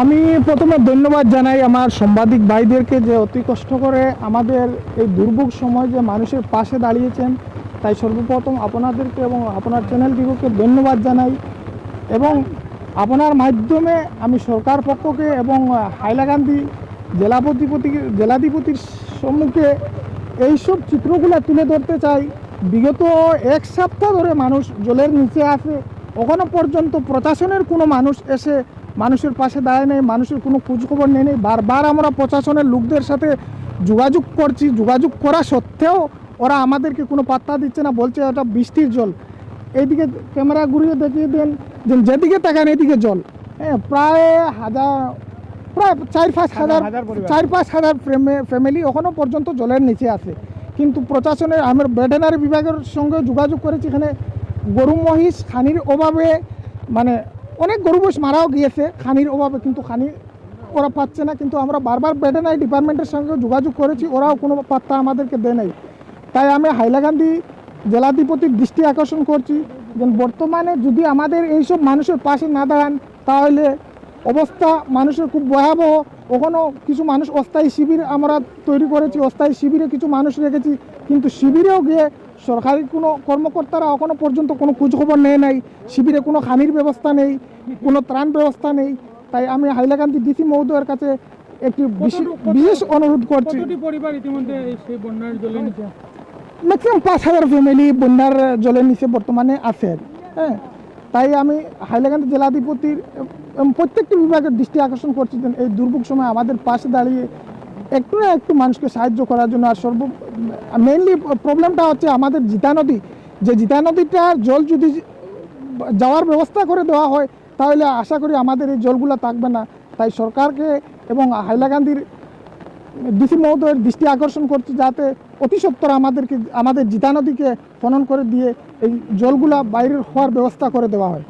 আমি প্রথমে ধন্যবাদ জানাই আমার সাংবাদিক ভাইদেরকে যে অতি কষ্ট করে আমাদের এই দুর্ভোগ সময় যে মানুষের পাশে দাঁড়িয়েছেন। তাই সর্বপ্রথম আপনাদেরকে এবং আপনার চ্যানেলটিকে ধন্যবাদ জানাই এবং আপনার মাধ্যমে আমি সরকার পক্ষকে এবং হাইলাকান্দি জেলাপতিপতি, জেলাধিপতির সম্মুখে এইসব চিত্রগুলো তুলে ধরতে চাই। বিগত এক সপ্তাহ ধরে মানুষ জলের নিচে আছে। ওখানে পর্যন্ত প্রশাসনের কোনো মানুষ এসে মানুষের পাশে দাঁড়ায় নেই মানুষের কোনো খোঁজখবর নেই নেই। বারবার আমরা প্রশাসনের লোকদের সাথে যোগাযোগ করছি যোগাযোগ করা সত্ত্বেও ওরা আমাদেরকে কোনো পাত্তা দিচ্ছে না বলছে ওটা বৃষ্টির জল। এইদিকে ক্যামেরা ঘুরিয়ে দেখিয়ে দেন যে যেদিকে তাকান এদিকে জল। হ্যাঁ প্রায় হাজার প্রায় চার পাঁচ হাজার চার পাঁচ হাজার ফ্যামিলি এখনও পর্যন্ত জলের নিচে আছে। কিন্তু প্রশাসনের আমার ভেটেনারি বিভাগের সঙ্গে যোগাযোগ করেছি এখানে গরু মহিষ খানির অভাবে মানে অনেক গরু মহিষ মারাও গিয়েছে। খানির অভাবে কিন্তু খানি ওরা পাচ্ছে না, কিন্তু আমরা বারবার ভেটেনারি ডিপার্টমেন্টের সঙ্গে যোগাযোগ করেছি, ওরাও কোনো পাত্তা আমাদেরকে দেয় নাই। তাই আমি হাইলাকান্দি জেলাধিপতির দৃষ্টি আকর্ষণ করছি বর্তমানে যদি আমাদের এইসব মানুষের পাশে না দাঁড়ান, তাহলে অবস্থা মানুষের খুব ভয়াবহ। ওখানেও কিছু মানুষ অস্থায়ী শিবির আমরা তৈরি করেছি অস্থায়ী শিবিরে কিছু মানুষ রেখেছি। কিন্তু শিবিরেও গিয়ে সরকারি কোনো কর্মকর্তারা এখনও পর্যন্ত কোনো খোঁজখবর নেয় নাই। শিবিরে কোনো খানির ব্যবস্থা নেই কোনো ত্রাণ ব্যবস্থা নেই। তাই আমি হাইলাকান্দি ডিসি মহোদয়ের কাছে একটি বিশেষ- অনুরোধ করছি। পরিবার ইতিমধ্যে সেই বন্যার জলে ম্যাক্সিমাম পাঁচ হাজার ফ্যামিলি বন্যার জলের নিচে বর্তমানে আছে। হ্যাঁ তাই আমি হাইলাকান্দি জেলাধিপতির প্রত্যেকটি বিভাগের দৃষ্টি আকর্ষণ করছি এই দুর্ভোগ সময় আমাদের পাশে দাঁড়িয়ে একটু না একটু মানুষকে সাহায্য করার জন্য আর সর্ব মেইনলি প্রবলেমটা হচ্ছে আমাদের জিতা নদী। যে জিতা নদীটার জল যদি যাওয়ার ব্যবস্থা করে দেওয়া হয়, তাহলে আশা করি আমাদের এই জলগুলো থাকবে না। তাই সরকারকে এবং হাইলাকান্দির ডিসি মহোদয়ের দৃষ্টি আকর্ষণ করছে যাতে অতি সত্তর আমাদেরকে, আমাদের জিতা নদীকে খনন করে দিয়ে এই জলগুলা বাইরের হওয়ার ব্যবস্থা করে দেওয়া হয়।